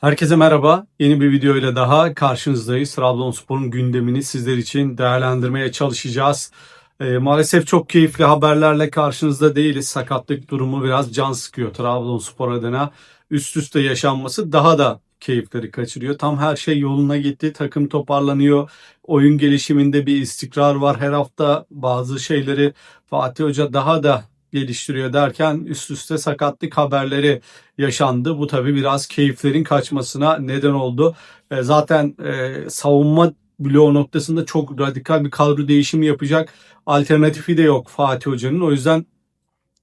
Herkese merhaba. Yeni bir video ile daha karşınızdayız. Trabzonspor'un gündemini sizler için değerlendirmeye çalışacağız. Ee, maalesef çok keyifli haberlerle karşınızda değiliz. Sakatlık durumu biraz can sıkıyor Trabzonspor adına. Üst üste yaşanması daha da keyifleri kaçırıyor. Tam her şey yoluna gitti. Takım toparlanıyor. Oyun gelişiminde bir istikrar var. Her hafta bazı şeyleri Fatih Hoca daha da geliştiriyor derken üst üste sakatlık haberleri yaşandı. Bu tabii biraz keyiflerin kaçmasına neden oldu. E, zaten e, savunma bloğu noktasında çok radikal bir kadro değişimi yapacak alternatifi de yok Fatih Hoca'nın. O yüzden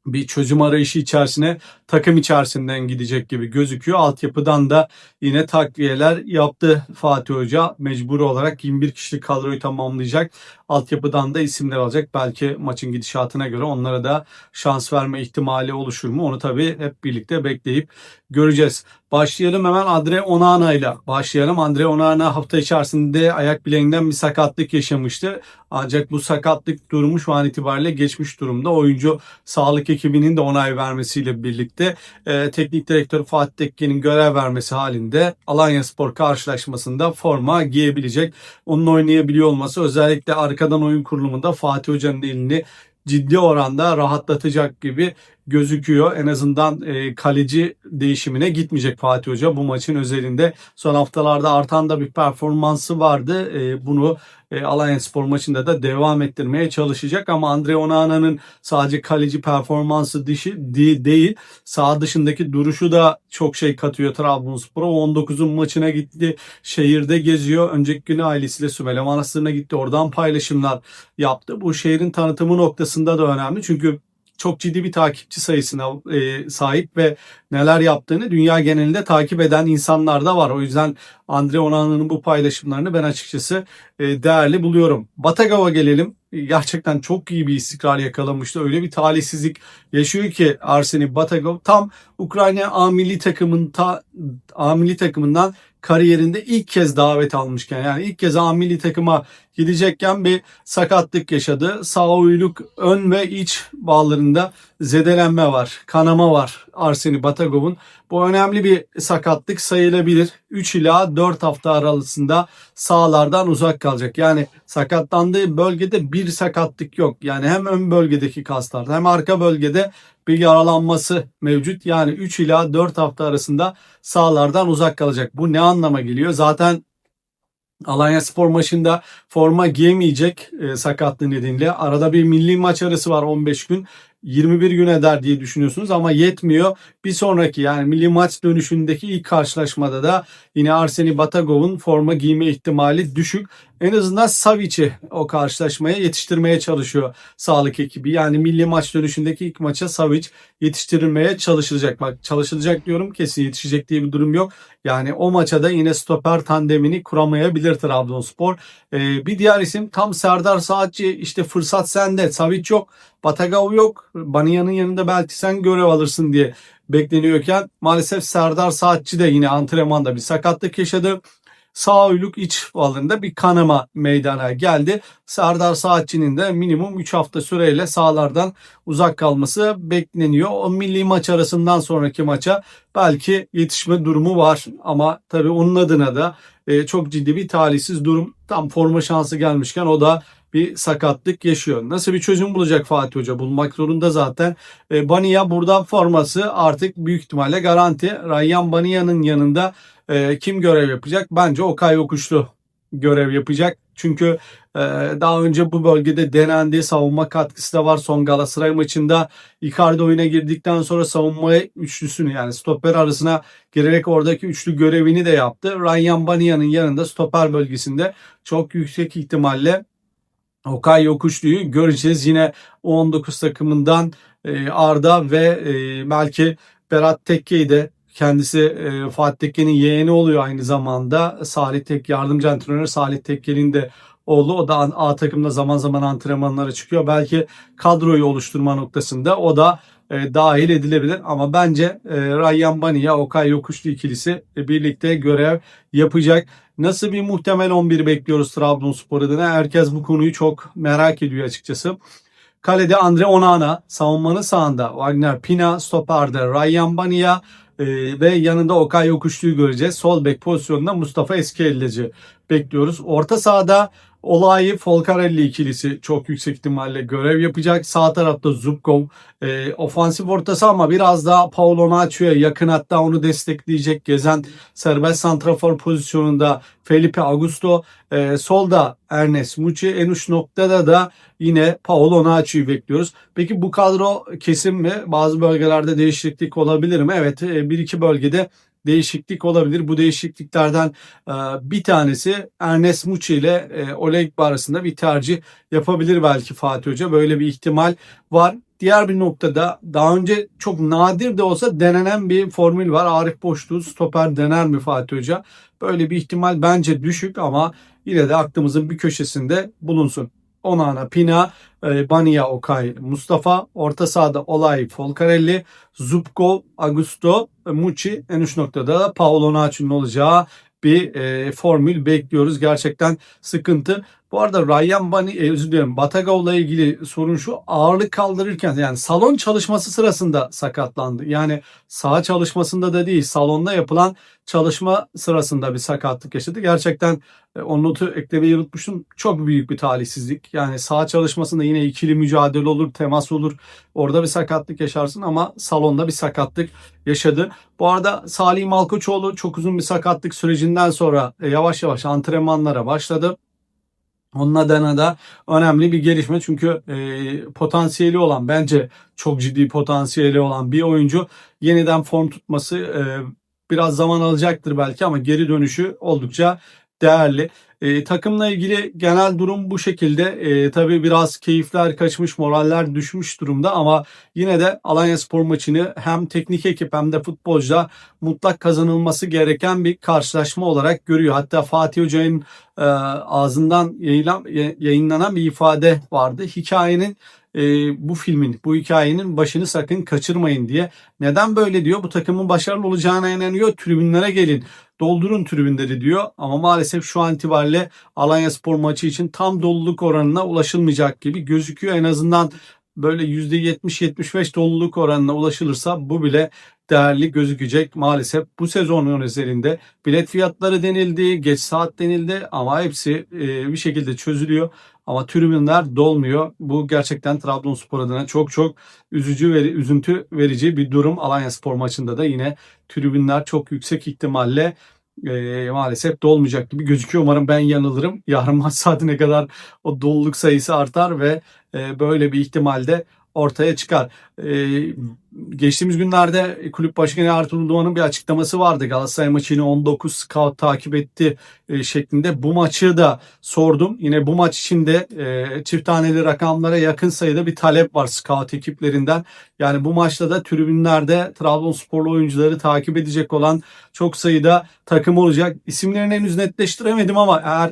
bir çözüm arayışı içerisine takım içerisinden gidecek gibi gözüküyor. Altyapıdan da yine takviyeler yaptı Fatih Hoca. Mecbur olarak 21 kişilik kadroyu tamamlayacak. Altyapıdan da isimler alacak. Belki maçın gidişatına göre onlara da şans verme ihtimali oluşur mu? Onu tabii hep birlikte bekleyip göreceğiz. Başlayalım hemen Andre Onana ile başlayalım. Andre Onana hafta içerisinde ayak bileğinden bir sakatlık yaşamıştı. Ancak bu sakatlık durumu şu an itibariyle geçmiş durumda. Oyuncu sağlık ekibinin de onay vermesiyle birlikte e, teknik direktör Fatih Tekke'nin görev vermesi halinde Alanya Spor karşılaşmasında forma giyebilecek. Onun oynayabiliyor olması özellikle arkadan oyun kurulumunda Fatih Hoca'nın elini ciddi oranda rahatlatacak gibi gözüküyor. En azından e, kaleci değişimine gitmeyecek Fatih Hoca bu maçın özelinde. Son haftalarda artan da bir performansı vardı. E, bunu e, Alanya Spor maçında da devam ettirmeye çalışacak ama Andre Onana'nın sadece kaleci performansı dışı di- değil sağ dışındaki duruşu da çok şey katıyor Trabzonspor'a. 19'un maçına gitti. Şehirde geziyor. Önceki gün ailesiyle Sümele Manastırı'na gitti. Oradan paylaşımlar yaptı. Bu şehrin tanıtımı noktasında da önemli. Çünkü çok ciddi bir takipçi sayısına e, sahip ve neler yaptığını dünya genelinde takip eden insanlar da var. O yüzden Andre Onana'nın bu paylaşımlarını ben açıkçası e, değerli buluyorum. Batagav'a gelelim. Gerçekten çok iyi bir istikrar yakalamıştı. Öyle bir talihsizlik yaşıyor ki Arseni Batagov tam Ukrayna A milli takımın ta, A milli takımından kariyerinde ilk kez davet almışken yani ilk kez A milli takıma gidecekken bir sakatlık yaşadı. Sağ uyluk ön ve iç bağlarında zedelenme var, kanama var Arseni Batagov'un. Bu önemli bir sakatlık sayılabilir. 3 ila 4 hafta aralığında sahalardan uzak kalacak. Yani sakatlandığı bölgede bir sakatlık yok. Yani hem ön bölgedeki kaslarda hem arka bölgede bir yaralanması mevcut. Yani 3 ila 4 hafta arasında sahalardan uzak kalacak. Bu ne anlama geliyor? Zaten Alanya Spor maçında forma giyemeyecek e, sakatlığı nedeniyle. Arada bir milli maç arası var 15 gün. 21 gün eder diye düşünüyorsunuz ama yetmiyor. Bir sonraki yani milli maç dönüşündeki ilk karşılaşmada da yine Arseni Batagov'un forma giyme ihtimali düşük. En azından Savic'i o karşılaşmaya yetiştirmeye çalışıyor sağlık ekibi. Yani milli maç dönüşündeki ilk maça Savic yetiştirilmeye çalışılacak. Bak çalışılacak diyorum kesin yetişecek diye bir durum yok. Yani o maça da yine stoper tandemini kuramayabilir Trabzonspor. Ee, bir diğer isim tam Serdar Saatçi işte fırsat sende. Savic yok. Batagov yok. Baniya'nın yanında belki sen görev alırsın diye bekleniyorken maalesef Serdar Saatçi de yine antrenmanda bir sakatlık yaşadı. Sağ uyluk iç balında bir kanama meydana geldi. Serdar Saatçi'nin de minimum 3 hafta süreyle sahalardan uzak kalması bekleniyor. O milli maç arasından sonraki maça belki yetişme durumu var ama tabii onun adına da e, çok ciddi bir talihsiz durum. Tam forma şansı gelmişken o da bir sakatlık yaşıyor. Nasıl bir çözüm bulacak Fatih Hoca? Bulmak zorunda zaten. E, Bania burada forması artık büyük ihtimalle garanti. Rayyan Bania'nın yanında e, kim görev yapacak? Bence Okay Yokuşlu görev yapacak. Çünkü e, daha önce bu bölgede denendi. Savunma katkısı da var. Son Galatasaray maçında Icardi oyuna girdikten sonra savunma üçlüsünü yani stoper arasına girerek oradaki üçlü görevini de yaptı. Ryan Bania'nın yanında stoper bölgesinde çok yüksek ihtimalle Okay Yokuşlu'yu göreceğiz. Yine 19 takımından e, Arda ve e, belki Berat Tekke'yi de kendisi e, Fatih Tekke'nin yeğeni oluyor aynı zamanda. Salih Tekke, yardımcı antrenör Salih Tekke'nin de oğlu. O da A takımda zaman zaman antrenmanlara çıkıyor. Belki kadroyu oluşturma noktasında o da e, dahil edilebilir. Ama bence e, Ryan Bania, Okay Yokuşlu ikilisi e, birlikte görev yapacak. Nasıl bir muhtemel 11 bekliyoruz Trabzonspor adına? Herkes bu konuyu çok merak ediyor açıkçası. Kalede Andre Onana, savunmanın sağında Wagner Pina, stoperde Ryan Bania, Ee, ve yanında Okay Yokuşlu'yu göreceğiz. Sol bek pozisyonunda Mustafa Eskiyelici bekliyoruz. Orta sahada Olayı Folcarelli ikilisi çok yüksek ihtimalle görev yapacak. Sağ tarafta Zubkov e, ofansif ortası ama biraz daha Paolo Nacho'ya yakın hatta onu destekleyecek gezen serbest santrafor pozisyonunda Felipe Augusto. E, solda Ernest Muçi. En uç noktada da yine Paolo Nacho'yu bekliyoruz. Peki bu kadro kesin mi? Bazı bölgelerde değişiklik olabilir mi? Evet e, bir iki bölgede değişiklik olabilir. Bu değişikliklerden e, bir tanesi Ernest Muçi ile e, Oleg arasında bir tercih yapabilir belki Fatih Hoca. Böyle bir ihtimal var. Diğer bir noktada daha önce çok nadir de olsa denenen bir formül var. Arif Boşluğu stoper dener mi Fatih Hoca? Böyle bir ihtimal bence düşük ama yine de aklımızın bir köşesinde bulunsun. Onana, Pina, e, Bania, Okay, Mustafa, orta sahada Olay, Folcarelli, Zubkov, Augusto, e, Muçi, en üst noktada da Paolo Naci'nin olacağı bir e, formül bekliyoruz. Gerçekten sıkıntı. Bu arada Ryan Bani, e, özür dilerim Batagov'la ilgili sorun şu ağırlık kaldırırken yani salon çalışması sırasında sakatlandı. Yani saha çalışmasında da değil salonda yapılan çalışma sırasında bir sakatlık yaşadı. Gerçekten e, o notu eklemeyi unutmuştum. Çok büyük bir talihsizlik. Yani saha çalışmasında yine ikili mücadele olur, temas olur. Orada bir sakatlık yaşarsın ama salonda bir sakatlık yaşadı. Bu arada Salih Malkoçoğlu çok uzun bir sakatlık sürecinden sonra e, yavaş yavaş antrenmanlara başladı. Onun adına da önemli bir gelişme. Çünkü e, potansiyeli olan bence çok ciddi potansiyeli olan bir oyuncu yeniden form tutması e, biraz zaman alacaktır belki ama geri dönüşü oldukça değerli. E, takımla ilgili genel durum bu şekilde. E, tabii biraz keyifler kaçmış, moraller düşmüş durumda ama yine de Alanya Spor maçını hem teknik ekip hem de futbolcular mutlak kazanılması gereken bir karşılaşma olarak görüyor. Hatta Fatih Hoca'nın e, ağzından yayılan, yayınlanan bir ifade vardı. Hikayenin e, bu filmin, bu hikayenin başını sakın kaçırmayın diye. Neden böyle diyor? Bu takımın başarılı olacağına inanıyor. Tribünlere gelin doldurun tribünleri diyor. Ama maalesef şu an itibariyle Alanya Spor maçı için tam doluluk oranına ulaşılmayacak gibi gözüküyor. En azından böyle %70-75 doluluk oranına ulaşılırsa bu bile değerli gözükecek. Maalesef bu sezonun üzerinde bilet fiyatları denildi, geç saat denildi ama hepsi e, bir şekilde çözülüyor. Ama tribünler dolmuyor. Bu gerçekten Trabzonspor adına çok çok üzücü ve üzüntü verici bir durum. Alanya Spor maçında da yine tribünler çok yüksek ihtimalle e, maalesef dolmayacak gibi gözüküyor. Umarım ben yanılırım. Yarın maç saatine kadar o doluluk sayısı artar ve böyle bir ihtimalde ortaya çıkar. Ee, geçtiğimiz günlerde kulüp başkanı Ertuğrul Doğan'ın bir açıklaması vardı. Galatasaray maçını 19 scout takip etti e, şeklinde. Bu maçı da sordum. Yine bu maç için de e, çift taneli rakamlara yakın sayıda bir talep var scout ekiplerinden. Yani bu maçta da tribünlerde Trabzonsporlu oyuncuları takip edecek olan çok sayıda takım olacak. İsimlerini henüz netleştiremedim ama eğer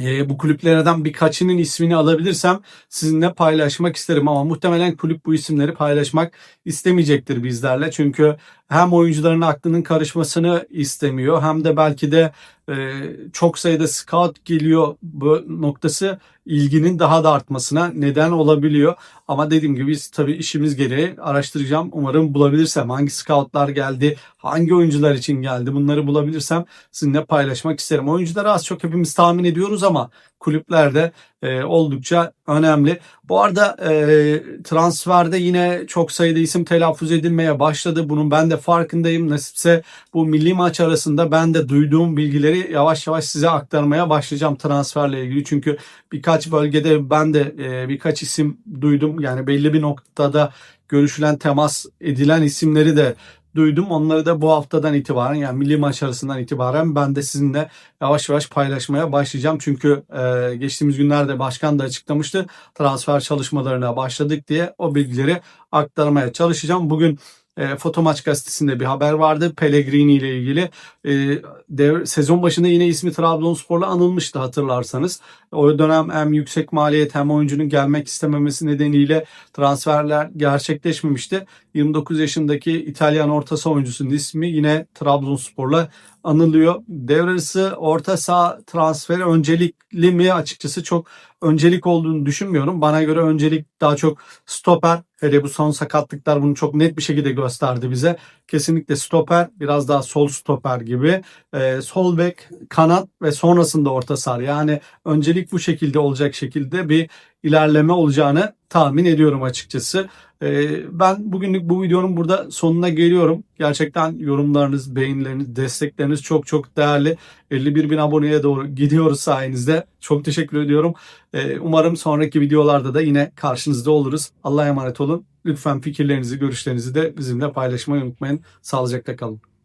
e, bu kulüplerden birkaçının ismini alabilirsem sizinle paylaşmak isterim ama muhtemelen kulüp bu isimleri paylaşmak istemeyecektir bizlerle. Çünkü hem oyuncuların aklının karışmasını istemiyor hem de belki de e, çok sayıda scout geliyor bu noktası ilginin daha da artmasına neden olabiliyor. Ama dediğim gibi biz tabii işimiz gereği araştıracağım. Umarım bulabilirsem hangi scoutlar geldi, hangi oyuncular için geldi bunları bulabilirsem sizinle paylaşmak isterim. Oyuncuları az çok hepimiz tahmin ediyoruz ama kulüplerde e, oldukça önemli. Bu arada e, transferde yine çok sayıda isim telaffuz edilmeye başladı. Bunun ben de farkındayım. Nasipse bu milli maç arasında ben de duyduğum bilgileri yavaş yavaş size aktarmaya başlayacağım transferle ilgili. Çünkü birkaç bölgede ben de e, birkaç isim duydum. Yani belli bir noktada görüşülen temas edilen isimleri de duydum. Onları da bu haftadan itibaren yani milli maç arasından itibaren ben de sizinle yavaş yavaş paylaşmaya başlayacağım. Çünkü e, geçtiğimiz günlerde başkan da açıklamıştı. Transfer çalışmalarına başladık diye o bilgileri aktarmaya çalışacağım. Bugün e, Foto Maç gazetesinde bir haber vardı Pellegrini ile ilgili. E, devre, sezon başında yine ismi Trabzonspor'la anılmıştı hatırlarsanız. O dönem hem yüksek maliyet hem oyuncunun gelmek istememesi nedeniyle transferler gerçekleşmemişti. 29 yaşındaki İtalyan orta saha oyuncusunun ismi yine Trabzonspor'la anılıyor. Devresi orta saha transferi öncelikli mi açıkçası çok öncelik olduğunu düşünmüyorum. Bana göre öncelik daha çok stoper. Hele bu son sakatlıklar bunu çok net bir şekilde gösterdi bize. Kesinlikle stoper, biraz daha sol stoper gibi. Ee, sol bek, kanat ve sonrasında orta saha. Yani öncelik bu şekilde olacak şekilde bir ilerleme olacağını tahmin ediyorum açıkçası. Ee, ben bugünlük bu videonun burada sonuna geliyorum. Gerçekten yorumlarınız, beğenileriniz, destekleriniz çok çok değerli. 51 bin aboneye doğru gidiyoruz sayenizde. Çok teşekkür ediyorum. Ee, umarım sonraki videolarda da yine karşınızda oluruz. Allah'a emanet olun. Lütfen fikirlerinizi, görüşlerinizi de bizimle paylaşmayı unutmayın. Sağlıcakla kalın.